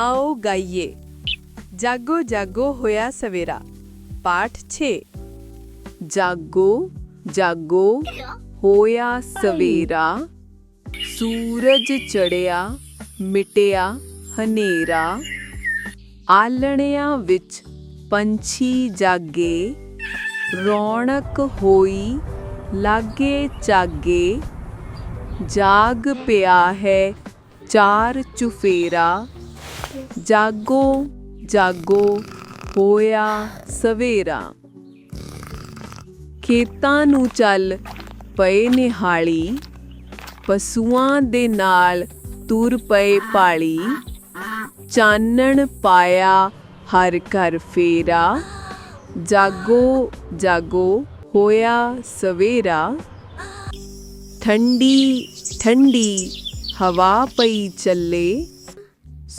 ਆਓ ਗਾਈਏ। ਜਾਗੋ ਜਾਗੋ ਹੋਇਆ ਸਵੇਰਾ। ਪਾਠ 6 ਜਾਗੋ ਜਾਗੋ ਹੋਇਆ ਸਵੇਰਾ। ਸੂਰਜ ਚੜਿਆ, ਮਿਟਿਆ ਹਨੇਰਾ। ਆਲਣਿਆਂ ਵਿੱਚ ਪੰਛੀ ਜਾਗੇ। ਰੌਣਕ ਹੋਈ, ਲਾਗੇ ਚਾਗੇ। ਜਾਗ ਪਿਆ ਹੈ ਚਾਰ ਚੁਫੇਰਾ। ਜਾਗੋ ਜਾਗੋ, ਹੋਇਆ ਸਵੇਰਾ। ਖੇਤਾਂ ਨੂੰ ਚੱਲ ਪਏ ਨਿਹਾਲੀ, ਪਸ਼ੂਆਂ ਦੇ ਨਾਲ ਤੁਰ ਪਏ ਪਾਲੀ। ਚਾਨਣ ਪਾਇਆ ਹਰ ਘਰ ਫੇਰਾ। ਜਾਗੋ ਜਾਗੋ, ਹੋਇਆ ਸਵੇਰਾ। ਠੰਡੀ ਠੰਡੀ ਹਵਾ ਪਈ ਚੱਲੇ।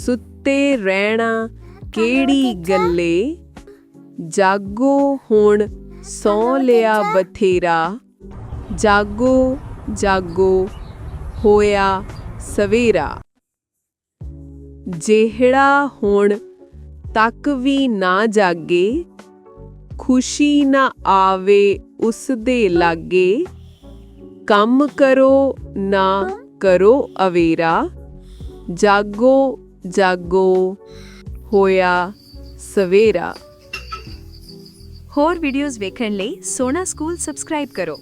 ਸੁੱਤੇ ਰਹਿਣਾ ਕਿਹੜੀ ਗੱਲੇ? ਜਾਗੋ ਹੁਣ ਸੌ ਲਿਆ ਬਥੇਰਾ। ਜਾਗੋ ਜਾਗੋ ਹੋਇਆ ਸਵੇਰਾ। ਜਿਹੜਾ ਹੁਣ ਤੱਕ ਵੀ ਨਾ ਜਾਗੇ, ਖੁਸ਼ੀ ਨਾ ਆਵੇ ਉਸ ਦੇ ਲਾਗੇ। ਕੰਮ ਕਰੋ ਨਾ ਕਰੋ ਅਵੇਰਾ। ਜਾਗੋ ਜਾਗੋ ਹੋਇਆ ਸਵੇਰਾ। ਹੋਰ ਵੀਡੀਓਜ਼ ਵੇਖਣ ਲਈ ਸੋਨਾ ਸਕੂਲ ਸਬਸਕ੍ਰਾਈਬ ਕਰੋ।